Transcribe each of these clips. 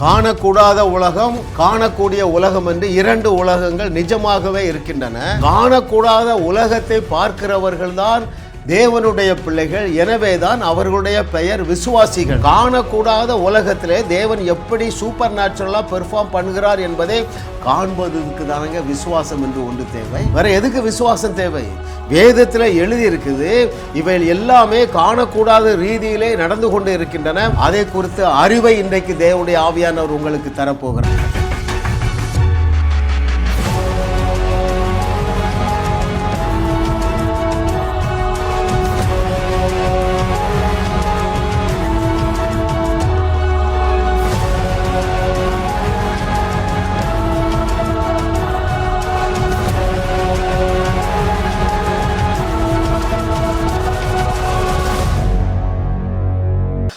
காணக்கூடாத உலகம் காணக்கூடிய உலகம் என்று இரண்டு உலகங்கள் நிஜமாகவே இருக்கின்றன. காணக்கூடாத உலகத்தை பார்க்கிறவர்கள்தான் தேவனுடைய பிள்ளைகள். எனவேதான் அவர்களுடைய பெயர் விசுவாசிகள். காணக்கூடாத உலகத்திலே தேவன் எப்படி சூப்பர் நேச்சுரலாக பெர்ஃபார்ம் பண்ணுகிறார் என்பதை காண்பதற்கு தானங்க விசுவாசம் என்று ஒன்று தேவை. வேற எதுக்கு விசுவாசம் தேவை? வேதத்தில் எழுதி இருக்குது இவை எல்லாமே காணக்கூடாத ரீதியிலே நடந்து கொண்டு இருக்கின்றன. அதை குறித்து அறிவை இன்றைக்கு தேவனுடைய ஆவியானவர் உங்களுக்கு தரப்போகிறார்.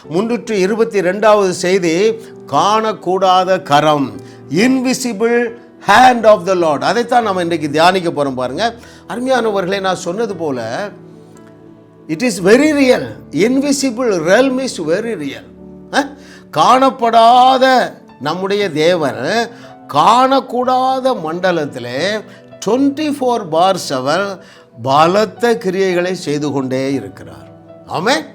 முன்னூற்று இருபத்தி ரெண்டாவது செய்தி காணக்கூடாத கரம் invisible hand of the lord அதைத்தான் நம்ம இன்றைக்கு தியானிக்க போகிறோம் பாருங்கள் அருமையானவர்களை நான் சொன்னது போல it is very real invisible realm is very real காணப்படாத நம்முடைய தேவன் காணக்கூடாத மண்டலத்தில் டுவெண்ட்டி ஃபோர் பார் செவன் பலத்த கிரியைகளை செய்து கொண்டே இருக்கிறார். ஆமாம்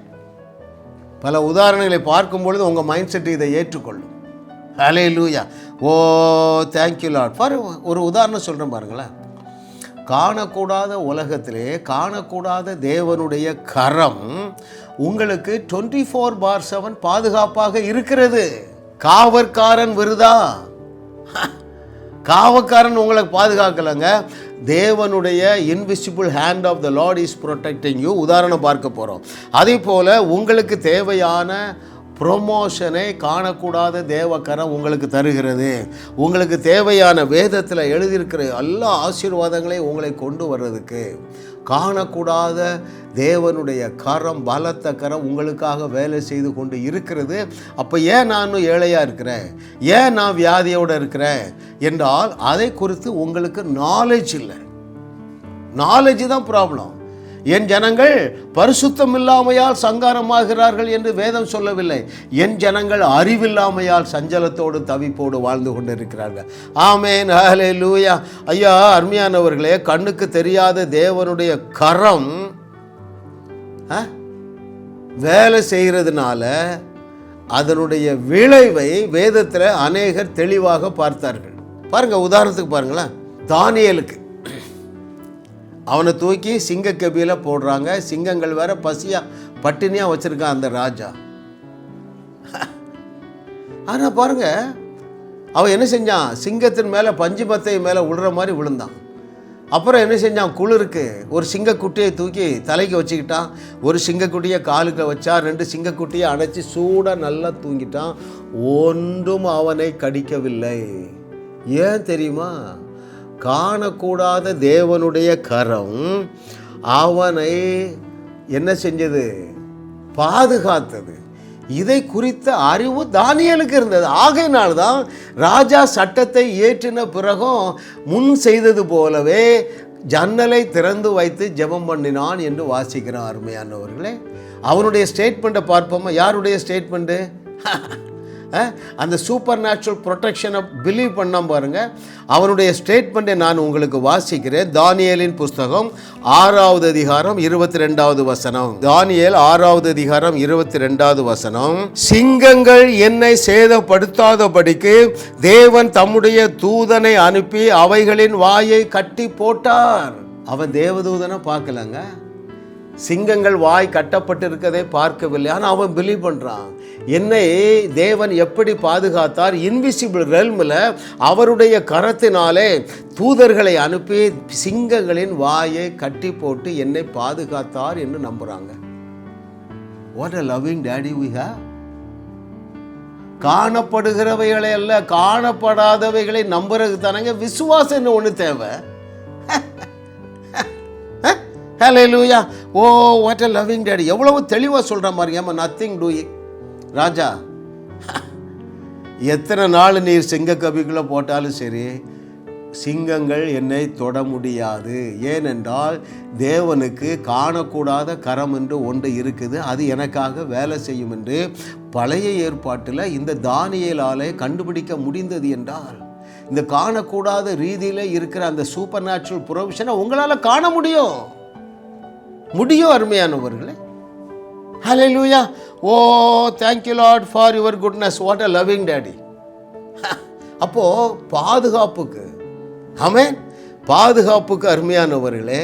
பல உதாரணங்களை பார்க்கும் பொழுது உங்கள் மைண்ட் செட் இதை ஏற்றுக்கொள்ளும். ஹலே லூயா ஓ தேங்க்யூ லாட் ஃபார் ஒரு உதாரணம் சொல்கிறேன் பாருங்களேன். காணக்கூடாத உலகத்திலே காணக்கூடாத தேவனுடைய கரம் உங்களுக்கு டுவெண்ட்டி ஃபோர் பார் செவன் பாதுகாப்பாக இருக்கிறது. காவற்காரன் விருதா? காவக்காரன் உங்களை பாதுகாக்கலைங்க. தேவனுடைய invisible hand of the lord is protecting you உதாரணம் பார்க்க போகிறோம் அதே போல் உங்களுக்கு தேவையான ப்ரொமோஷனை காணக்கூடாத தேவக்கரம் உங்களுக்கு தருகிறது. உங்களுக்கு தேவையான வேதத்தில் எழுதியிருக்கிற எல்லா ஆசீர்வாதங்களையும் உங்களை கொண்டு வர்றதுக்கு. காணக்கூடாத தேவனுடைய கரம் பலத்த கரம் உங்களுக்காக வேலை செய்து கொண்டு இருக்கிறது. அப்போ ஏன் நான் ஏழையாக இருக்கிறேன்? ஏன் நான் வியாதியோடு இருக்கிறேன்? என்றால் அதை குறித்து உங்களுக்கு நாலேஜ் இல்லை. நாலேஜ் தான் ப்ராப்ளம் என் ஜனங்கள் பரிசுத்தம் இல்லாமையால் சங்காரமாகிறார்கள் என்று வேதம் சொல்லவில்லை. என் ஜனங்கள் அறிவில்லாமையால் சஞ்சலத்தோடு தவிப்போடு வாழ்ந்து கொண்டிருக்கிறார்கள். ஆமேன் ஹலே லூயா ஐயா அருமையானவர்களே கண்ணுக்கு தெரியாத தேவனுடைய கரம் ஆ, வேலை செய்கிறதுனால அதனுடைய விளைவை வேதத்தில் அநேகர் தெளிவாக பார்த்தார்கள். பாருங்கள் உதாரணத்துக்கு பாருங்களேன். தானியலுக்கு. அவனை தூக்கி சிங்க கபியில போடுறாங்க. சிங்கங்கள் வேற பசியாக பட்டினியாக வச்சுருக்கான் அந்த ராஜா. ஆனால் பாருங்க அவன் என்ன செஞ்சான்? சிங்கத்தின் மேலே பஞ்சு பத்தை மேலே விழுற மாதிரி விழுந்தான். அப்புறம் என்ன செஞ்சான்? குளிருக்கு. ஒரு சிங்கக்குட்டியை தூக்கி தலைக்கு வச்சுக்கிட்டான். ஒரு சிங்கக்குட்டியை காலுக்கு வச்சா ரெண்டு சிங்கக்குட்டியை அடைச்சி சூடாக நல்லா தூங்கிட்டான். ஒன்றும் அவனை கடிக்கவில்லை. ஏன் தெரியுமா? காணக்கூடாத தேவனுடைய கரம் அவனை என்ன செஞ்சது? பாதுகாத்தது. இதை குறித்த அறிவு தானியலுக்கு இருந்தது. ஆகையினால்தான் ராஜா சட்டத்தை ஏற்றின பிறகும் முன் செய்தது போலவே ஜன்னலை திறந்து வைத்து ஜெபம் பண்ணினான் என்று வாசிக்கிறான் அருமையானவர்களே அவனுடைய ஸ்டேட்மெண்ட்டை பார்ப்போமா? யாருடைய ஸ்டேட்மெண்ட்டு அந்த சூப்பர் நேச்சுரல் ப்ரொடெக்ஷனை பிலீவ் பண்ணாம பாருங்கள் அவனுடைய ஸ்டேட்மெண்ட்டை நான் உங்களுக்கு வாசிக்கிறேன். தானியலின் புஸ்தகம் ஆறாவது அதிகாரம் இருபத்தி ரெண்டாவது வசனம். தானியல் ஆறாவது அதிகாரம் இருபத்தி ரெண்டாவது வசனம். சிங்கங்கள் என்னை சேதப்படுத்தாதபடிக்கு தேவன் தம்முடைய தூதனை அனுப்பி அவைகளின் வாயை கட்டி போட்டார். அவன் தேவதூதனை பார்க்கலங்க? சிங்கங்கள் வாய் கட்டப்பட்டிருக்கதை பார்க்கவில்லை. ஆனால் அவன் பிலீவ் பண்ணுறான் என்னை தேவன் எப்படி பாதுகாத்தார்? இன்விசிபிள் ரெல்மில் அவருடைய கரத்தினாலே தூதர்களை அனுப்பி சிங்கங்களின் வாயை கட்டி போட்டு என்னை பாதுகாத்தார் என்று நம்புகிறாங்க what a loving daddy we have காணப்படுகிறவைகளை அல்ல காணப்படாதவைகளை நம்புறதுக்கு தானங்க விசுவாசம் ஒன்று தேவை. Hallelujah oh what a loving daddy எவ்வளவு தெளிவாக சொல்கிற மாதிரி ஏமா நத்திங் டூயிங் ராஜா எத்தனை நாள் நீர் சிங்க கவிக்குள்ளே போட்டாலும் சரி சிங்கங்கள் என்னை தொட முடியாது. ஏனென்றால் தேவனுக்கு காணக்கூடாத கரம் என்று ஒன்று இருக்குது. அது எனக்காக வேலை செய்யும் என்று பழைய ஏற்பாட்டில் இந்த தானியலாலே கண்டுபிடிக்க முடிந்தது என்றால் இந்த காணக்கூடாத ரீதியில் இருக்கிற அந்த சூப்பர் நேச்சுரல் ப்ரொவிஷனை உங்களால் காண முடியும். முடியும் அருமையானவர்களே. ஹalleluya ஓ thank you lord for your goodness what a loving daddy அப்போது பாதுகாப்புக்கு ஆமென் பாதுகாப்புக்கு அருமையானவர்களே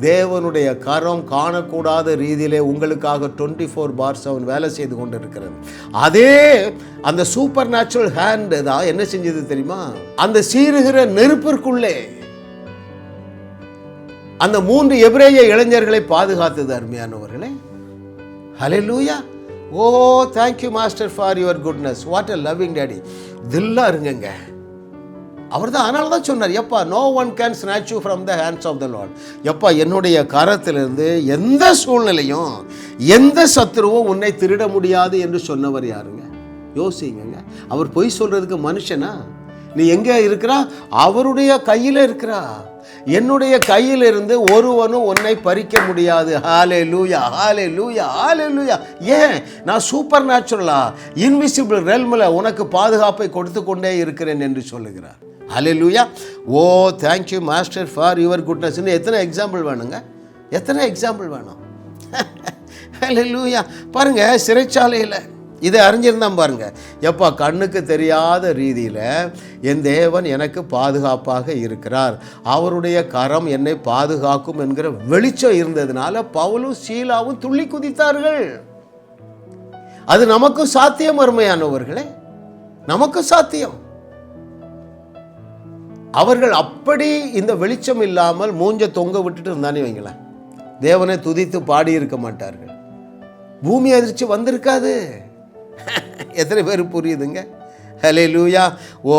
தேவனுடைய கரம் காணக்கூடாத ரீதியிலே உங்களுக்காக டுவெண்ட்டி ஃபோர் பார் செவன் வேலை செய்து கொண்டு இருக்கிறது அதே அந்த சூப்பர் நேச்சுரல் ஹேண்டு தான் என்ன செஞ்சது தெரியுமா? அந்த சீருகிற நெருப்பிற்குள்ளே அந்த மூன்று எபிரேய இளைஞர்களை பாதுகாத்தது அருமையானவர்களே. ஹalleluya ஓ thank you master for your goodness what a loving daddy தில்லா இருங்கங்க. அவர் தான் அதனால தான் சொன்னார் எப்பா no one can snatch you from the hands of the lord எப்பா என்னுடைய கரத்திலிருந்து எந்த சூழ்நிலையும் எந்த சத்துருவும் உன்னை திருட முடியாது என்று சொன்னவர் யாருங்க? யோசிங்கங்க. அவர் பொய் சொல்கிறதுக்கு மனுஷனா? நீ எங்கே இருக்கிறா? அவருடைய கையில் இருக்கிறா. என்னுடைய கையிலிருந்து ஒருவனும் உன்னை பறிக்க முடியாது. ஹாலே லூயா ஹாலே லூயா ஹாலே லூயா ஏன்? நான் சூப்பர் நேச்சுரலா இன்விசிபிள் ரெல்மில் உனக்கு பாதுகாப்பை கொடுத்து கொண்டே இருக்கிறேன் என்று சொல்லுகிறார். Hallelujah oh thank you master for your குட்னஸ்னு எத்தனை எக்ஸாம்பிள் வேணுங்க? எத்தனை எக்ஸாம்பிள் வேணும்? ஹலே லூயா பாருங்கள் சிறைச்சாலையில் இதை அறிஞ்சிருந்தான் பாருங்க. எப்பா கண்ணுக்கு தெரியாத ரீதியில் என் தேவன் எனக்கு பாதுகாப்பாக இருக்கிறார். அவருடைய கரம் என்னை பாதுகாக்கும் என்கிற வெளிச்சம் இருந்ததுனால பவுலும் சீலாவும் துள்ளி குதித்தார்கள். அது நமக்கும் சாத்தியம் அருமையானவர்களே. நமக்கும் சாத்தியம். அவர்கள் அப்படி இந்த வெளிச்சம் இல்லாமல் மூஞ்ச தொங்க விட்டுட்டு இருந்தானே வைங்களேன். தேவனை துதித்து பாடி இருக்க மாட்டார்கள். பூமி அதிர்ச்சி வந்திருக்காது. எத்தனை பேர் புரியுதுங்க? Hallelujah oh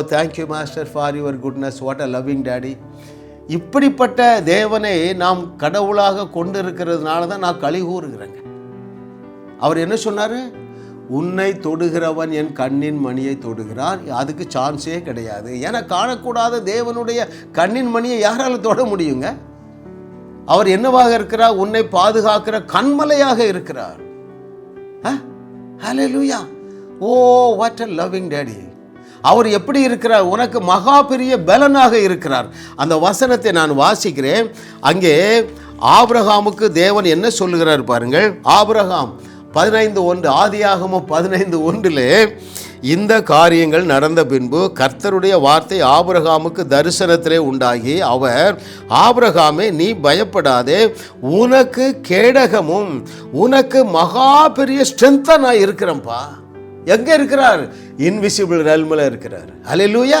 thank you master for your goodness what a loving daddy இப்படிப்பட்ட தேவனை நாம் கடவுளாக கொண்டு இருக்கிறதுனால தான் நான் களி கூறுகிறேங்க. அவர் என்ன சொன்னார்? உன்னை தொடுகிறவன் என் கண்ணின் மணியை தொடுகிறான் அதுக்கு சான்ஸே கிடையாது. ஏன்னா காணக்கூடாத தேவனுடைய கண்ணின் மணியை யாரால் தொட முடியுங்க? அவர் என்னவாக இருக்கிறார்? உன்னை பாதுகாக்கிற கண்மலையாக இருக்கிறார். ஆ? ஹalleluya oh what a loving daddy அவர் எப்படி இருக்கிறார்? உனக்கு மகா பெரிய பலனாக இருக்கிறார். அந்த வசனத்தை நான் வாசிக்கிறேன். அங்கே ஆபிரகாமுக்கு தேவன் என்ன சொல்லுகிறார் பாருங்கள். ஆபிரகாம் பதினைந்து ஒன்று ஆதியாகமும் பதினைந்து ஒன்றிலே இந்த காரியங்கள் நடந்த பின்பு கர்த்தருடைய வார்த்தை ஆபிரகாமுக்கு தரிசனத்திலே உண்டாகி அவர் ஆபிரகாமே நீ பயப்படாதே. உனக்கு கேடகமும் உனக்கு மகா பெரிய ஸ்ட்ரென்த்தாக நான் இருக்கிறேன்ப்பா. எங்கே இருக்கிறார்? இன்விசிபிள் ரெல்மில் இருக்கிறார். அலையிலூயா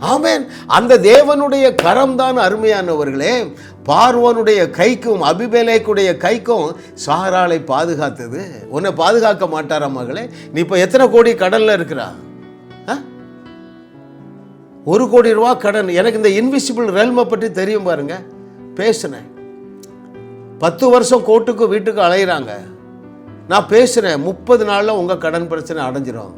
ஆமேன். அந்த தேவனுடைய கரம் தான் அருமையானவர்களே. பார்வனுடைய கைக்கும் அபிபேலேக்குடைய கைக்கும் சாராளை பாதுகாத்தது. உன்னை பாதுகாக்க மாட்டாரா மகளே? நீ இப்போ எத்தனை கோடி கடனில் இருக்கிறா? ஆ? ஒரு கோடி ரூபா கடன். எனக்கு இந்த இன்விசிபிள் ரெல்மை பற்றி தெரியும் பாருங்க. பேசினேன். பத்து வருஷம் கோர்ட்டுக்கு வீட்டுக்கு அலையிறாங்க. நான் பேசுகிறேன் முப்பது நாளில் உங்கள் கடன் பிரச்சனை அடைஞ்சிரும்.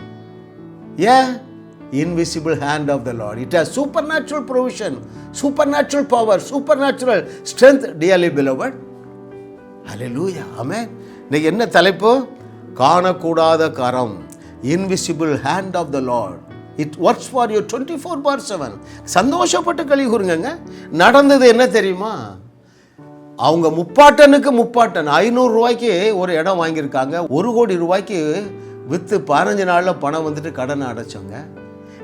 ஏன்? Invisible hand of the lord it has supernatural provision supernatural power supernatural strength dearly beloved hallelujah amen இன்னைக்கு என்ன தலைப்பு? காணக்கூடாத கரம் invisible hand of the lord it works for you twenty four by seven சந்தோஷப்பட்டு கழி கூறுங்க நடந்தது என்ன தெரியுமா? அவங்க முப்பாட்டனுக்கு முப்பாட்டன். ஐநூறு ரூபாய்க்கு ஒரு இடம் வாங்கியிருக்காங்க. ஒரு கோடி ரூபாய்க்கு விற்று பதினஞ்சு நாளில் பணம் வந்துட்டு கடனை அடைச்சோங்க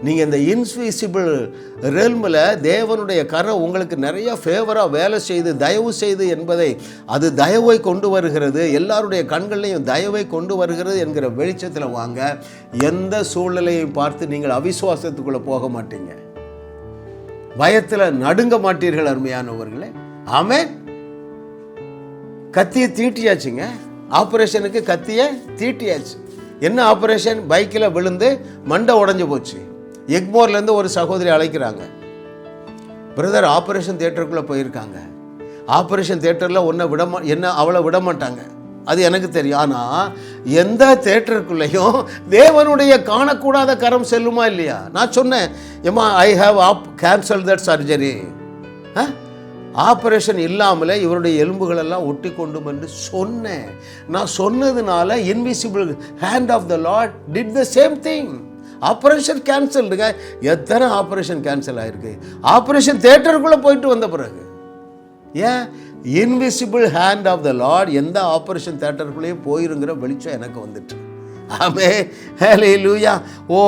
நீங்கள் இந்த இன்ஸ்விசிபிள் ரெல்மில் தேவனுடைய கரை உங்களுக்கு நிறைய ஃபேவராக வேலை செய்து தயவு செய்து என்பதை அது தயவை கொண்டு வருகிறது. எல்லாருடைய கண்கள்லையும் தயவை கொண்டு வருகிறது என்கிற வெளிச்சத்தில் வாங்க. எந்த சூழ்நிலையும் பார்த்து நீங்கள் அவிசுவாசத்துக்குள்ளே போக மாட்டீங்க. பயத்தில் நடுங்க மாட்டீர்கள் அருமையானவர்களே. ஆமே கத்தியை தீட்டியாச்சுங்க. ஆப்ரேஷனுக்கு கத்தியை தீட்டியாச்சு. என்ன ஆப்ரேஷன்? பைக்கில் விழுந்து மண்டை உடஞ்சி போச்சு. எக்மோர்லேருந்து ஒரு சகோதரி அழைக்கிறாங்க. பிரதர் ஆப்ரேஷன் தியேட்டருக்குள்ளே போயிருக்காங்க. ஆப்ரேஷன் தேட்டரில் ஒன்றை விட என்ன அவளை விட மாட்டாங்க. அது எனக்கு தெரியும். ஆனால் எந்த தேட்டருக்குள்ளேயும் தேவனுடைய காணக்கூடாத கரம் செல்லுமா இல்லையா? நான் சொன்னேன் எம்மா I have of cancel that surgery operation இல்லாமலே இவருடைய எலும்புகளெல்லாம் ஒட்டி கொண்டும் என்று சொன்னேன். நான் சொன்னதுனால invisible hand of the Lord did the same thing operation கேன்சல்டுங்க எத்தனை ஆப்ரேஷன் கேன்சல் ஆயிருக்கு? ஆப்ரேஷன் தேட்டருக்குள்ளே போயிட்டு வந்த பிறகு. ஏன்? Invisible hand of the lord எந்த ஆப்ரேஷன் தேட்டருக்குள்ளேயும் போயிருங்கிற வெளிச்சம் எனக்கு வந்துட்டு. Amen hallelujah oh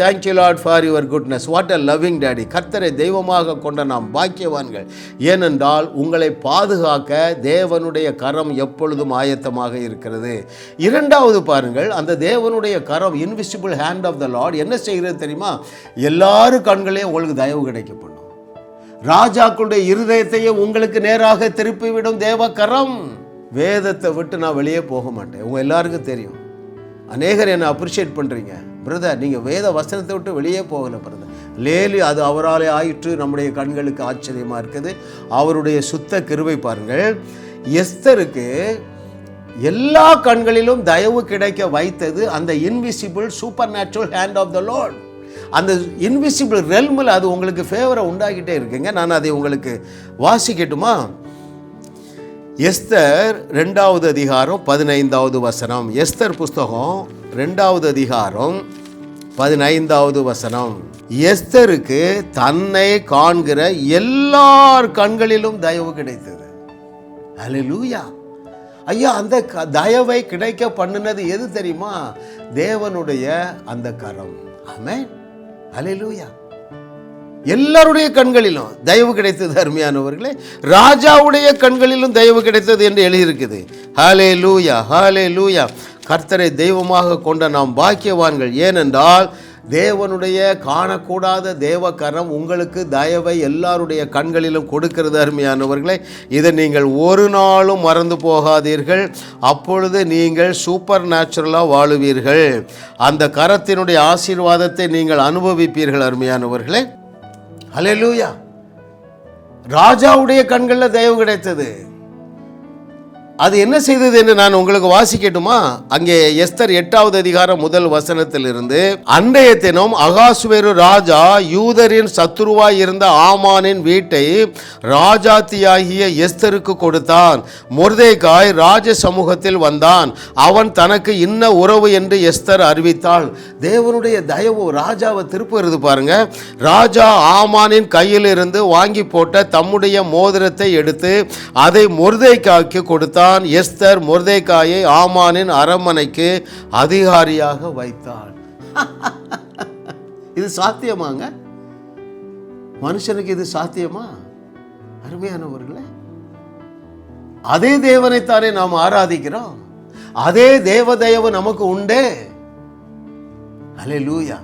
thank you lord for your goodness what a loving daddy கர்த்தரை தெய்வமாக கொண்ட நாம் பாக்கியவான்கள். ஏனென்றால் உங்களை பாதுகாக்க தேவனுடைய கரம் எப்பொழுதும் ஆயத்தமாக இருக்கிறது. இரண்டாவது பாருங்கள் அந்த தேவனுடைய கரம் invisible hand of the lord என்ன செய்கிறது தெரியுமா? எல்லாரும் கண்களையும் உங்களுக்கு தயவு கிடைக்கப்படும் ராஜாக்களுடைய இருதயத்தையே உங்களுக்கு நேராக திருப்பிவிடும் தேவ கரம். வேதத்தை விட்டு நான் வெளியே போக மாட்டேன். உங்கள் எல்லாருக்கும் தெரியும். அநேகர் என்னை அப்ரிஷியேட் பண்ணுறீங்க பிரதர் நீங்கள் வேத வசனத்தை விட்டு வெளியே போகல பிரதர் லேலி அது அவராலே ஆயிற்று. நம்முடைய கண்களுக்கு ஆச்சரியமாக இருக்குது. அவருடைய சுத்த கிருவை பாருங்கள். எஸ்தருக்கு எல்லா கண்களிலும் தயவு கிடைக்க வைத்தது அந்த invisible supernatural hand of the lord அந்த இன்விசிபிள் ரெல்மில் அது உங்களுக்கு ஃபேவரை உண்டாகிட்டே இருக்குங்க. நான் அதை உங்களுக்கு வாசிக்கட்டுமா? எஸ்தர் ரெண்டாவது அதிகாரம் பதினைந்தாவது வசனம். எஸ்தர் புஸ்தகம் ரெண்டாவது அதிகாரம் பதினைந்தாவது வசனம். எஸ்தருக்கு தன்னை காண்கிற எல்லார் கண்களிலும் தயவு கிடைத்தது. அல்லேலூயா ஐயா அந்த க- தயவை கிடைக்க பண்ணினது எது தெரியுமா? தேவனுடைய அந்த கரம். ஆமென் லூயா எல்லாருடைய கண்களிலும் தயவு கிடைத்தது அருமையானவர்களே. ராஜாவுடைய கண்களிலும் தயவு கிடைத்தது என்று எழுதியிருக்குது. ஹாலே லூயா ஹாலே லூயா கர்த்தரை தெய்வமாக கொண்ட நாம் பாக்கியவான்கள். ஏனென்றால் தேவனுடைய காணக்கூடாத தேவ கரம் உங்களுக்கு தயவை எல்லாருடைய கண்களிலும் கொடுக்கிறது அருமையானவர்களே. இதை நீங்கள் ஒரு நாளும் மறந்து போகாதீர்கள். அப்பொழுது நீங்கள் சூப்பர் நேச்சுரலாக வாழுவீர்கள். அந்த கரத்தினுடைய ஆசீர்வாதத்தை நீங்கள் அனுபவிப்பீர்கள் அருமையானவர்களே. ஹலெலூயா ராஜாவுடைய கண்களில் தயவு கிடைத்தது. அது என்ன செய்தது என்று நான் உங்களுக்கு வாசிக்கட்டுமா? அங்கே எஸ்தர் எட்டாவது அதிகாரம் முதல் வசனத்திலிருந்து அன்றைய தினம் அகாசுவேரு ராஜா யூதரின் சத்துருவாய் இருந்த ஆமானின் வீட்டை ராஜாத்தியாகிய எஸ்தருக்கு கொடுத்தான். முர்தேகாய் ராஜ சமூகத்தில் வந்தான். அவன் தனக்கு இன்ன உறவு என்று எஸ்தர் அறிவித்தாள். தேவனுடைய தயவு ராஜாவை திருப்புகிறது பாருங்க. ராஜா ஆமானின் கையிலிருந்து வாங்கி போட்ட தம்முடைய மோதிரத்தை எடுத்து அதை முர்தேகாய்க்கு கொடுத்தான். எஸ்தர் மொர்தேக்காயை ஆமானின் அரண்மனைக்கு அதிகாரியாக வைத்தாள். இது சாத்தியமாங்க? மனுஷனுக்கு இது சாத்தியமா? அருமையானவர்களே அதே தேவனைத்தானே நாம் ஆராதிக்கிறோம். அதே தேவதயவு நமக்கு உண்டே. அலே லூயா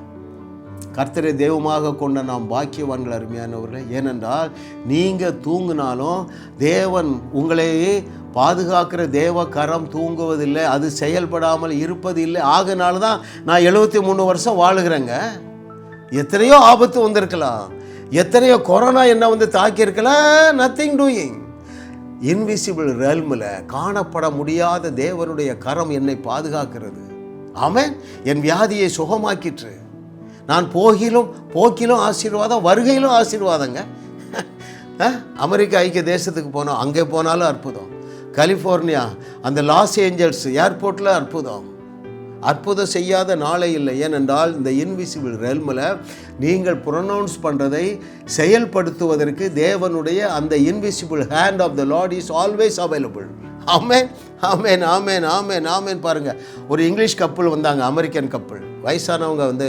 கர்த்தரை தெய்வமாக கொண்ட நாம் பாக்கியவான்கள் அருமையானவர்களே ஏனென்றால் நீங்கள் தூங்கினாலும் தேவன் உங்களையே பாதுகாக்கிற தேவ கரம் தூங்குவதில்லை அது செயல்படாமல் இருப்பது இல்லை ஆகனால தான் நான் எழுபத்தி மூணு வருஷம் வாழுகிறேங்க. எத்தனையோ ஆபத்து வந்திருக்கலாம். எத்தனையோ கொரோனா என்ன வந்து தாக்கியிருக்கலாம் நத்திங் டூயிங் இன்விசிபிள் ரெல்மில் காணப்பட முடியாத தேவனுடைய கரம் என்னை பாதுகாக்கிறது. ஆமாம் என் வியாதியை சுகமாக்கிற்று. நான் போகிலும் போக்கிலும் ஆசீர்வாதம் வருகையிலும் ஆசீர்வாதங்க. அமெரிக்கா அமெரிக்க ஐக்கிய தேசத்துக்கு போனோம். அங்கே போனாலும் அற்புதம். கலிஃபோர்னியா அந்த லாஸ் ஏஞ்சல்ஸ் ஏர்போர்ட்டில் அற்புதம். அற்புதம் செய்யாத நாளே இல்லை. ஏனென்றால் இந்த இன்விசிபிள் ரெல்மில் நீங்கள் ப்ரொனவுன்ஸ் பண்ணுறதை செயல்படுத்துவதற்கு தேவனுடைய அந்த invisible hand of the lord is always available amen amen amen amen amen பாருங்கள் ஒரு இங்கிலீஷ் கப்பல் வந்தாங்க அமெரிக்கன் கப்பல் வயசானவங்க வந்து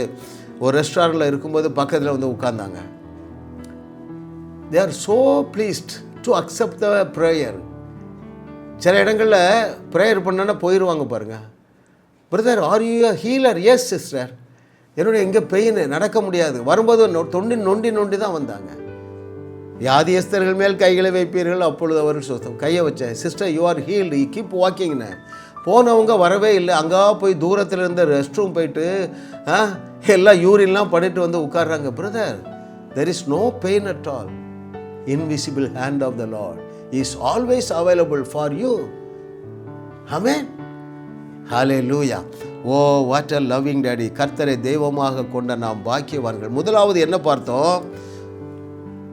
ஒரு ரெஸ்டாரண்ட்டில் இருக்கும்போது பக்கத்தில் வந்து உட்கார்ந்தாங்க. They are so pleased to accept the prayer சில இடங்களில் ப்ரேயர் பண்ணனா போயிடுவாங்க பாருங்கள் brother are you healer yes sister என்னுடைய எங்கே பெயின் நடக்க முடியாது. வரும்போது தொண்டி நொண்டி நொண்டி தான் வந்தாங்க. வியாதியஸ்தர்கள் மேல் கைகளை வைப்பீர்கள் அப்பொழுது அவர்கள் சுத்தம். கையை வச்சேன் sister you are healed keep வாக்கிங்னு போனவங்க வரவே இல்லை. அங்கே போய் தூரத்தில் இருந்த ரெஸ்ட் ரூம் போயிட்டு ஆ, எல்லாம் யூரின்லாம் பண்ணிட்டு வந்து உட்கார்றாங்க. Brother there is no pain at all invisible hand of the lord is always available for you ஹமே hallelujah oh what a loving daddy கர்த்தரை தெய்வமாக கொண்ட நாம் பாக்கியவான்கள். முதலாவது என்ன பார்த்தோம்?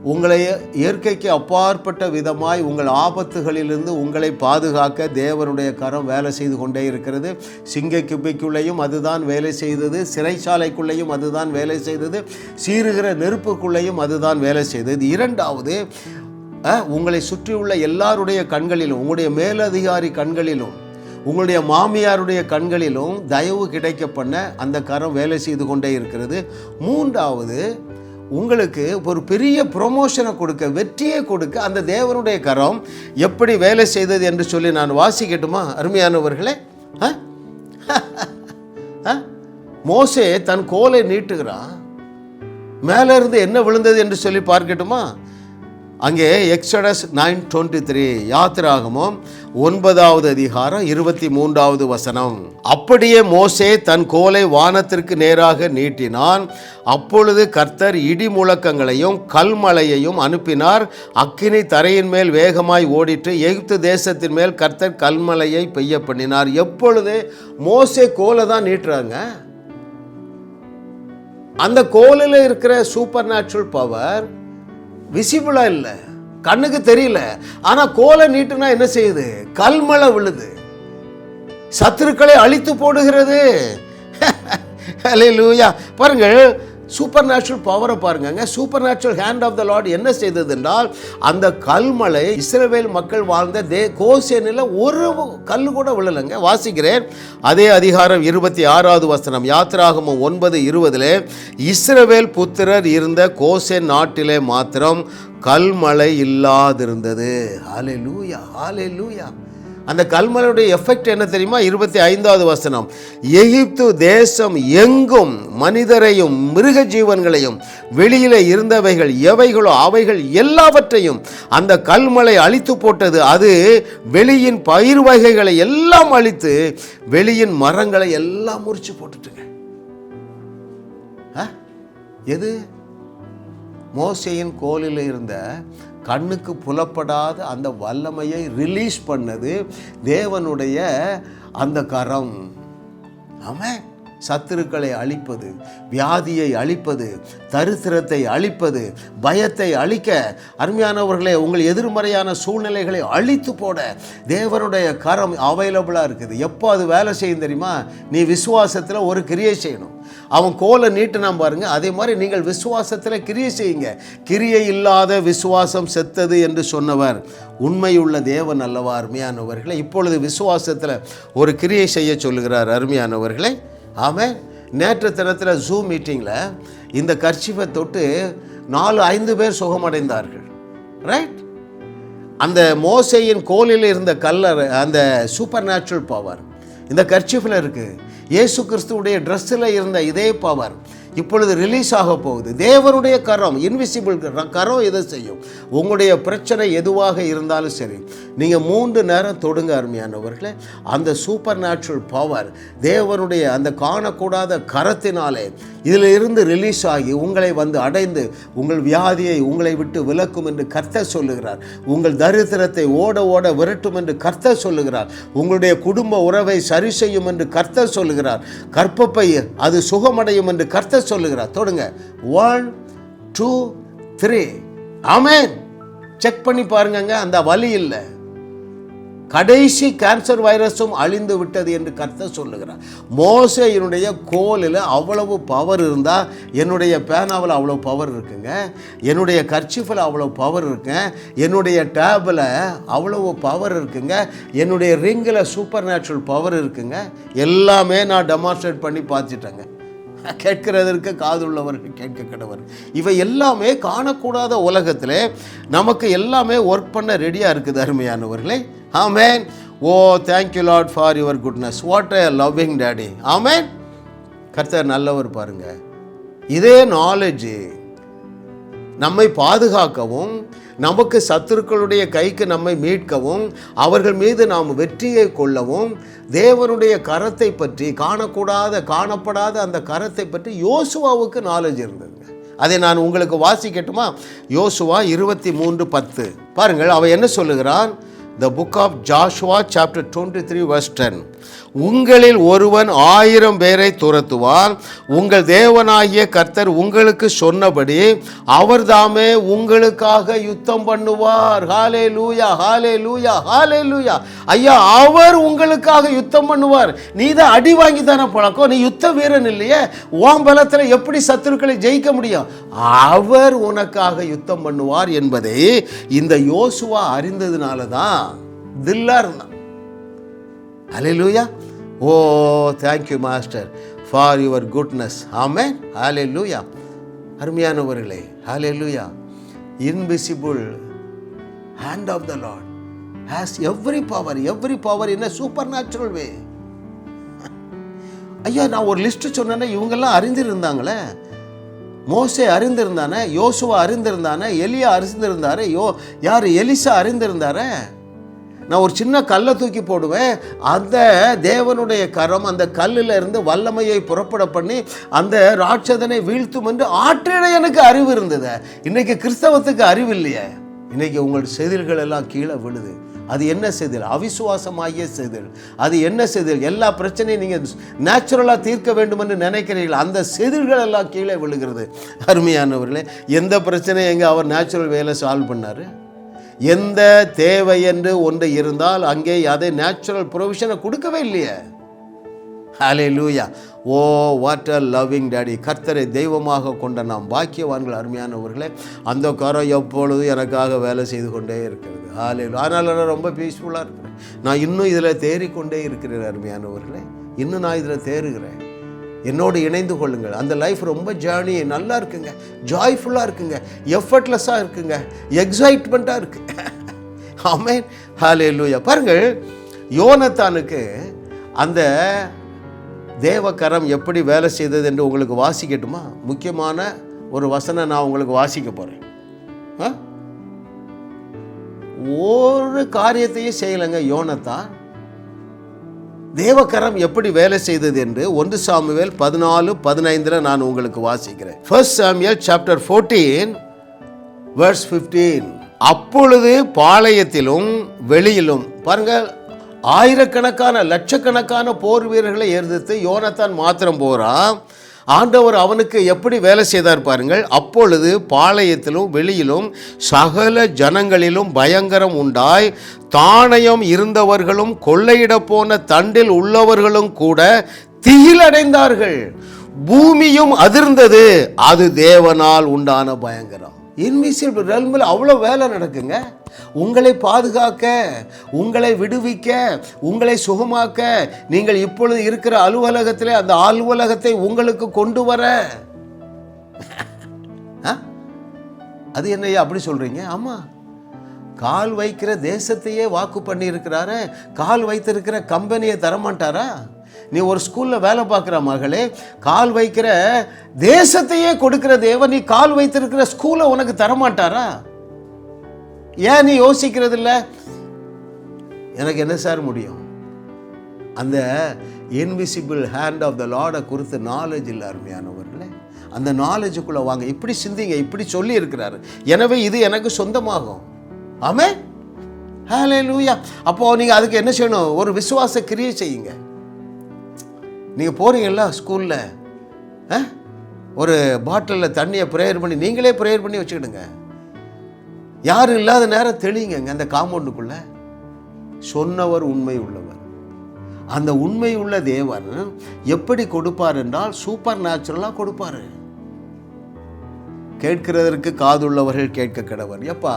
உங்களை இயற்கைக்கு அப்பாற்பட்ட விதமாய் உங்கள் ஆபத்துகளிலிருந்து உங்களை பாதுகாக்க தேவனுடைய கரம் வேலை செய்து கொண்டே இருக்கிறது. சிங்க குப்பைக்குள்ளேயும் அதுதான் வேலை செய்தது. சிறைச்சாலைக்குள்ளேயும் அதுதான் வேலை செய்தது. சீருகிற நெருப்புக்குள்ளேயும் அதுதான் வேலை செய்தது. இரண்டாவது உங்களை சுற்றியுள்ள எல்லாருடைய கண்களிலும் உங்களுடைய மேலதிகாரி கண்களிலும் உங்களுடைய மாமியாருடைய கண்களிலும் தயவு கிடைக்க பண்ண அந்த கரம் வேலை செய்து கொண்டே இருக்கிறது. மூன்றாவது உங்களுக்கு ஒரு பெரிய ப்ரொமோஷனை கொடுக்க வெற்றியை கொடுக்க அந்த தேவனுடைய கரம் எப்படி வேலை செய்தது என்று சொல்லி நான் வாசிக்கட்டுமா அருமையானவர்களே ஆ? ஆ? மோசே தன் கோலை நீட்டுகிறான் மேலே இருந்து என்ன விழுந்தது என்று சொல்லி பார்க்கட்டுமா அங்கே எக்ஸடஸ் நைன் டுவெண்ட்டி த்ரீ யாத்திராகமும் ஒன்பதாவது அதிகாரம் இருபத்தி மூன்றாவது வசனம். அப்படியே மோசே தன் கோலை வானத்திற்கு நேராக நீட்டினான். அப்பொழுது கர்த்தர் இடி முழக்கங்களையும் கல்மலையையும் அனுப்பினார். அக்கினி தரையின் மேல் வேகமாய் ஓடிட்டு எகிப்து தேசத்தின் மேல் கர்த்தர் கல்மலையை பெய்ய பண்ணினார். எப்பொழுது மோசே கோலை தான் நீட்டுறாங்க? அந்த கோலில் இருக்கிற சூப்பர் நேச்சுரல் பவர் விசிபிளாக இல்லை. கண்ணுக்கு தெரியல. ஆனால் கோலை நீட்டுனா என்ன செய்யுது? கல்மழை விழுது. சத்துருக்களை அழித்து போடுகிறது. லூயா பாருங்கள் சூப்பர் நேச்சுரல் பவரை பாருங்க supernatural hand of the lord என்ன செய்தது என்றால் அந்த கல்மலை இஸ்ரேவேல் மக்கள் வாழ்ந்த தே கோசேனில் ஒரு கல் கூட விழலைங்க. வாசிக்கிறேன். அதே அதிகாரம் இருபத்தி ஆறாவது வசனம் யாத்திராகமம் ஒன்பது இருபதில் இஸ்ரவேல் புத்திரர் இருந்த கோசேன் நாட்டிலே மாத்திரம் கல்மலை இல்லாதிருந்தது. ஹாலே லூயா ஹாலே லூயா அந்த கல்மலையுடைய எஃபெக்ட் என்ன தெரியுமா? இருபத்தி ஐந்தாவது வசனம். எகிப்து தேசம் எங்கும் மனிதரையும் மிருக ஜீவன்களையும் வெளியில இருந்தவைகள் எவைகளோ அவைகள் எல்லாவற்றையும் அந்த கல்மலை அழித்து போட்டது. அது வெளியின் பயிர் வகைகளை எல்லாம் அழித்து வெளியின் மரங்களை எல்லாம் முறிச்சு போட்டுட்டுங்க ஆ? எது? மோசையின் கோலில் இருந்த கண்ணுக்கு புலப்படாத அந்த வல்லமையை ரிலீஸ் பண்ணது தேவனுடைய அந்த கரம். ஆமாம் சத்துருக்களை அழிப்பது வியாதியை அழிப்பது தரித்திரத்தை அழிப்பது பயத்தை அழிக்க அருமையானவர்களே உங்கள் எதிர்மறையான சூழ்நிலைகளை அழித்து போட தேவனுடைய கரம் அவைலபிளாக இருக்குது. எப்போ அது வேலை செய்யும் தெரியுமா? நீ விசுவாசத்தில் ஒரு கிரியை செய்யணும். அவன் கோலை நீட்டினான் பாருங்க அதே மாதிரி நீங்கள் விசுவாசத்தில் கிரியை செய்யுங்க. கிரியை இல்லாத விசுவாசம் செத்தது என்று சொன்னவர் உண்மையுள்ள தேவன் அல்லவா அருமையானவர்களே? இப்பொழுது விசுவாசத்தில் ஒரு கிரியை செய்ய சொல்லுகிறார் அருமையானவர்களே. ஆமாம் நேற்று தினத்தில் ஜூம் மீட்டிங்கில் இந்த கர்ச்சிஃபை தொட்டு நாலு ஐந்து பேர் சுகமடைந்தார்கள். ரைட் அந்த மோசையின் கோலில் இருந்த கல்லர் அந்த சூப்பர் நேச்சுரல் பவர் இந்த கர்ச்சிஃபில் இருக்குது இயேசு கிறிஸ்துவுடைய ட்ரெஸ்ஸில் இருந்த இதே பவர் இப்பொழுது ரிலீஸ் ஆக போகுது. தேவனுடைய கரம் இன்விசிபிள் கரம் எதை செய்யும்? உங்களுடைய பிரச்சனை எதுவாக இருந்தாலும் சரி நீங்கள் மூன்று நேரம் தொடுங்க அருமையானவர்களே. அந்த சூப்பர் நேச்சுரல் பவர் தேவனுடைய அந்த காணக்கூடாத கரத்தினாலே இதில் இருந்து ரிலீஸ் ஆகி உங்களை வந்து அடைந்து உங்கள் வியாதியை உங்களை விட்டு விலக்கும் என்று கர்த்தர் சொல்லுகிறார். உங்கள் தரித்திரத்தை ஓட ஓட விரட்டும் என்று கர்த்தர் சொல்லுகிறார். உங்களுடைய குடும்ப உறவை சரி செய்யும் என்று கர்த்தர் சொல்லுகிறார். கற்பப்பை அது சுகமடையும் என்று கர்த்த சொல்லுகிறார். தொடுங்க. One two three amen check பண்ணி பாருங்கங்க அந்த வலி இல்லை. கடைசி கேன்சர் வைரஸும் அழிந்து விட்டது என்று கர்த்தர் சொல்லுகிறார். மோசையினுடைய கோலில் அவ்வளவு பவர் இருந்தால் என்னுடைய பேனாவில் அவ்வளோ பவர் இருக்குங்க. என்னுடைய கர்ச்சிஃபில் அவ்வளோ பவர் இருக்குங்க. என்னுடைய டேபில் அவ்வளவு பவர் இருக்குங்க. என்னுடைய ரிங்கில் சூப்பர் நேச்சுரல் பவர் இருக்குங்க. எல்லாமே நான் டெமான்ஸ்ட்ரேட் பண்ணி பார்த்துட்டேங்க. கேட்கிறதற்கு காதுள்ளவர்கள் கேட்க கடவர் இவை எல்லாமே காணக்கூடாத உலகத்தில் நமக்கு எல்லாமே ஒர்க் பண்ண ரெடியாக இருக்குது அருமையானவர்களே. Amen oh thank you lord for your goodness what a loving daddy amen கர்த்தர் நல்லவர் பாருங்க. இதே நாலேஜு நம்மை பாதுகாக்கவும் நமக்கு சத்துருக்களுடைய கைக்கு நம்மை மீட்கவும் அவர்கள் மீது நாம் வெற்றியை கொள்ளவும் தேவனுடைய கரத்தை பற்றி காணக்கூடாத காணப்படாத அந்த கரத்தை பற்றி யோசுவாவுக்கு நாலேஜ் இருந்தது அதை நான் உங்களுக்கு வாசிக்கட்டுமா? யோசுவா இருபத்தி மூன்று பத்து. பாருங்கள் அவன் என்ன சொல்லுகிறான்? The book of Joshua chapter twenty three western உங்களில் ஒருவன் ஆயிரம் பேரை துரத்துவார். உங்கள் தேவனாகிய கர்த்தர் உங்களுக்கு சொன்னபடி அவர்தாமே உங்களுக்காக யுத்தம் பண்ணுவார். ஹாலே லூயா ஹாலே லூயா ஹாலே லூயா ஐயா அவர் உங்களுக்காக யுத்தம் பண்ணுவார். நீ தான் அடி வாங்கி தானே பழக்கம்? நீ யுத்த வீரன் இல்லையே? உன் பலத்தில் எப்படி சத்துருக்களை ஜெயிக்க முடியும்? அவர் உனக்காக யுத்தம் பண்ணுவார் என்பதை இந்த யோசுவா அறிந்ததுனால தான் தில்லா இருந்தான். ஹalleluya ஓ thank you master for your goodness amen hallelujah அருமையானவர்களே லூயா invisible hand of the lord has every power every power என்ன சூப்பர் நேச்சுரல் வே ஐயா நான் ஒரு லிஸ்ட் சொன்னேன்னா இவங்கெல்லாம் அறிந்திருந்தாங்களே. மோசே அறிந்திருந்தானே யோசுவா அறிந்திருந்தானே எலியா அறிந்திருந்தாரு யோ யார் எலிசா அறிந்திருந்தாரே? நான் ஒரு சின்ன கல்லை தூக்கி போடுவேன். அந்த தேவனுடைய கரம் அந்த கல்லில் இருந்து வல்லமையை புறப்பட பண்ணி அந்த ராட்சதனை வீழ்த்தும் என்று ஆற்றிட எனக்கு அறிவு இருந்தது. இன்றைக்கி கிறிஸ்தவத்துக்கு அறிவு இல்லையே. இன்றைக்கி உங்கள் செதில்கள் எல்லாம் கீழே விழுது. அது என்ன செதில்? அவிசுவாசமாகிய செதில். அது என்ன செதில்? எல்லா பிரச்சனையும் நீங்கள் நேச்சுரலாக தீர்க்க வேண்டும் என்று நினைக்கிறீர்கள். அந்த செதில்கள் எல்லாம் கீழே விழுகிறது. அருமையானவர்களே எந்த பிரச்சனையும் எங்கே அவர் நேச்சுரல் வேலை சால்வ் பண்ணார்? எந்த தேவை என்று ஒன்று இருந்தால் அங்கே அதை நேச்சுரல் ப்ரொவிஷனை கொடுக்கவே இல்லையே. Hallelujah oh what a loving daddy கர்த்தரை தெய்வமாக கொண்ட நாம் பாக்கியவான்கள் அருமையானவர்களே அந்த கரம் எப்பொழுதும் எனக்காக வேலை செய்து கொண்டே இருக்கிறது. ஹாலே அதனால் நான் ரொம்ப பீஸ்ஃபுல்லாக இருக்கிறேன். நான் இன்னும் இதில் தேறிக்கொண்டே இருக்கிறேன் அருமையானவர்களே. இன்னும் நான் இதில் தேறுகிறேன். என்னோடு இணைந்து கொள்ளுங்கள். அந்த லைஃப் ரொம்ப ஜேர்னி நல்லா இருக்குங்க. ஜாய்ஃபுல்லாக இருக்குங்க. எஃபர்ட்லெஸ்ஸாக இருக்குங்க. எக்ஸைட்மெண்ட்டாக இருக்கு. ஆமேன் ஹாலே லூயா பாருங்கள் யோனத்தானுக்கு அந்த தேவக்கரம் எப்படி வேலை செய்தது என்று உங்களுக்கு வாசிக்கட்டுமா? முக்கியமான ஒரு வசனம் நான் உங்களுக்கு வாசிக்க போகிறேன் ஆ? ஒரு காரியத்தையும் செய்யலைங்க யோனத்தான். தேவக்கரம் எப்படி வேலை செய்தது என்று ஒன்று சாமுவேல் பதினாலு பதினைந்தில் நான் உங்களுக்கு வாசிக்கிறேன். ஃபர்ஸ்ட் சாமியல் சாப்டர் ஃபோர்டீன் வேர்ஸ் ஃபிஃப்டீன் அப்பொழுது பாளையத்திலும் வெளியிலும் பாருங்கள் ஆயிரக்கணக்கான லட்சக்கணக்கான போர் வீரர்களை எதிர்த்து யோனத்தான் மாத்திரம் போகிறான் ஆண்டவர் அவனுக்கு எப்படி வேலை செய்தார் பாருங்கள். அப்பொழுது பாளையத்திலும் வெளியிலும் சகல ஜனங்களிலும் பயங்கரம் உண்டாய். தானயம் இருந்தவர்களும் கொள்ளையிட போன தண்டில் உள்ளவர்களும் கூட திகிலடைந்தார்கள். பூமியும் அதிர்ந்தது. அது தேவனால் உண்டான பயங்கரம். இன்விசிபிள் ரெல்மில் அவ்வளோ வேலை நடக்குங்க. உங்களை பாதுகாக்க உங்களை விடுவிக்க உங்களை சுகமாக்க நீங்கள் இப்பொழுது இருக்கிற அலுவலகத்தில் அந்த அலுவலகத்தை உங்களுக்கு கொண்டு வர. ஆ? அது என்னையா அப்படி சொல்கிறீங்க ஆமாம் கால் வைக்கிற தேசத்தையே வாக்கு பண்ணியிருக்கிறாரு. கால் வைத்திருக்கிற கம்பெனியை தரமாட்டாரா? நீ ஒரு ஸ்கூலில் வேலை பார்க்குற மகளே கால் வைக்கிற தேசத்தையே கொடுக்கிற தேவன் நீ கால் வைத்திருக்கிற ஸ்கூலை உனக்கு தரமாட்டாரா? ஏன் நீ யோசிக்கிறது இல்லை எனக்கு என்ன சார் முடியும்? அந்த இன்விசிபிள் ஹேண்ட் ஆஃப் த லார்டை குறித்து நாலேஜ் இல்லை அருமையானவர்களே. அந்த நாலேஜுக்குள்ளே வாங்க. இப்படி சிந்திங்க இப்படி சொல்லி இருக்கிறாரு. எனவே இது எனக்கு சொந்தமாகும். ஆமே ஹேலே லூயா அப்போது நீங்கள் அதுக்கு என்ன செய்யணும்? ஒரு விசுவாச கிரியை செய்யுங்க. நீங்கள் போகிறீங்கல்ல ஸ்கூலில்? ஒரு பாட்டிலில் தண்ணியை ப்ரேயர் பண்ணி நீங்களே ப்ரேயர் பண்ணி வச்சுக்கிடுங்க. யாரும் இல்லாத நேரம் தெளிங்க அந்த காம்பவுண்டுக்குள்ளே. சொன்னவர் உண்மை உள்ளவர். அந்த உண்மை உள்ள தேவன் எப்படி கொடுப்பார் என்றால் சூப்பர் நேச்சுரலாக கொடுப்பாரு. கேட்கிறதற்கு காதுள்ளவர்கள் கேட்க கிடவர் எப்பா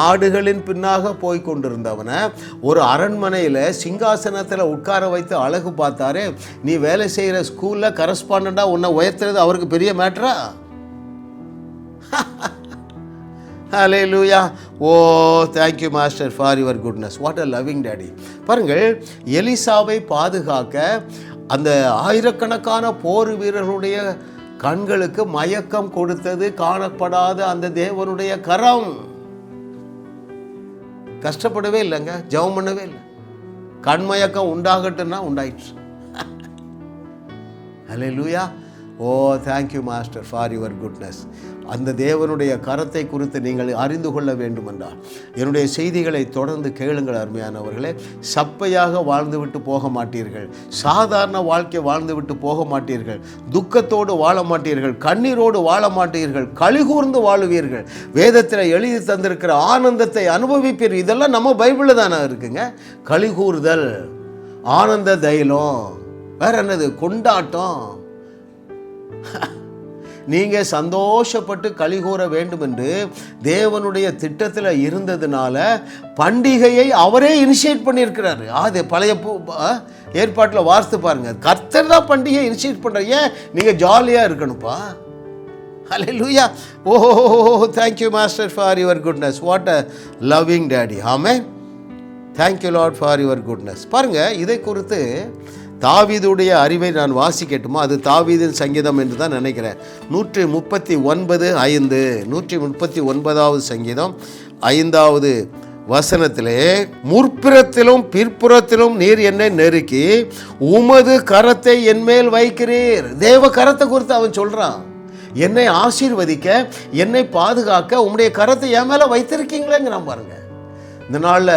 ஆடுகளின் பின்னாக போய் கொண்டிருந்தவனை ஒரு அரண்மனையில் சிங்காசனத்தில் உட்கார வைத்து அழகு பார்த்தாரு நீ வேலை செய்கிற ஸ்கூலில் கரஸ்பாண்டாக உன்னை உயர்த்துறது அவருக்கு பெரிய மேட்ரா hallelujah oh thank you master for your goodness what a loving daddy பாருங்கள் எலிசாவை பாதுகாக்க அந்த ஆயிரக்கணக்கான போர் வீரர்களுடைய கண்களுக்கு மயக்கம் கொடுத்தது காணப்படாத அந்த தேவனுடைய கரம். கஷ்டப்படவே இல்லைங்க ஜெபம் பண்ணவே இல்லை. கண்மயக்கம் உண்டாகட்டும்னா உண்டாயிற்று. Hallelujah oh thank you master for your goodness அந்த தேவனுடைய கரத்தை குறித்து நீங்கள் அறிந்து கொள்ள வேண்டுமென்றால் என்னுடைய செய்திகளை தொடர்ந்து கேளுங்கள் அருமையானவர்களே. சப்பையாக வாழ்ந்துவிட்டு போக மாட்டீர்கள். சாதாரண வாழ்க்கை வாழ்ந்துவிட்டு போக மாட்டீர்கள். துக்கத்தோடு வாழ மாட்டீர்கள். கண்ணீரோடு வாழ மாட்டீர்கள். கழிகூர்ந்து வாழுவீர்கள். வேதத்தில் எழுதி தந்திருக்கிற ஆனந்தத்தை அனுபவிப்பீர்கள் இதெல்லாம் நம்ம பைபிளில் தானே இருக்குங்க. கழிகூறுதல் ஆனந்த தைலம் வேற என்னது? கொண்டாட்டம். நீங்கள் சந்தோஷப்பட்டு கலிகூற வேண்டும் என்று தேவனுடைய திட்டத்தில் இருந்ததுனால பண்டிகையை அவரே இனிஷியேட் பண்ணியிருக்கிறாரு. அது பழைய பூ ஏற்பாட்டில் வார்த்து பாருங்கள் கர்த்தர் தான் பண்டிகையை இனிஷியேட் பண்ணுற ஏன்? நீங்கள் ஜாலியாக இருக்கணும்ப்பா. Hallelujah oh thank you master for your goodness what a loving daddy amen thank you lord for your goodness பாருங்கள் இதை குறித்து தாவீதுடைய அறிவை நான் வாசிக்கட்டுமா அது தாவீதின் சங்கீதம் என்று தான் நினைக்கிறேன். நூற்றி முப்பத்தி ஒன்பது ஐந்து நூற்றி முப்பத்தி ஒன்பதாவது சங்கீதம் ஐந்தாவது வசனத்திலே முற்புறத்திலும் பிற்புறத்திலும் நீர் என்னை நெருக்கி உமது கரத்தை என்மேல் வைக்கிறீர். தேவ கரத்தை குறித்து அவன் சொல்கிறான் என்னை ஆசீர்வதிக்க என்னை பாதுகாக்க உம்முடைய கரத்தை என் மேலே வைத்திருக்கீங்களேங்கிறான் பாருங்கள் இந்த நாளில்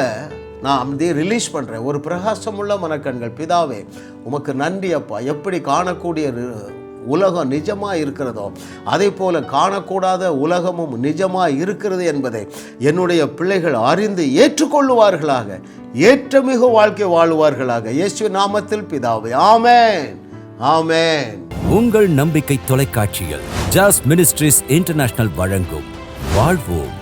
நான் வந்து ரிலீஸ் பண்ணுறேன் ஒரு பிரகாசமுள்ள மனக்கண்கள். பிதாவே உமக்கு நன்றி அப்பா. எப்படி காணக்கூடிய உலகம் நிஜமாக இருக்கிறதோ அதே போல காணக்கூடாத உலகமும் நிஜமாக இருக்கிறது என்பதை என்னுடைய பிள்ளைகள் அறிந்து ஏற்றுக்கொள்ளுவார்களாக. ஏற்றமிகு வாழ்க்கை வாழுவார்களாக. இயேசு நாமத்தில் பிதாவே ஆமேன். ஆமேன். உங்கள் நம்பிக்கை தொலைக்காட்சியில் ஜாஸ் மினிஸ்ட்ரிஸ் இன்டர்நேஷனல் வழங்கும் வாழ்வோம்.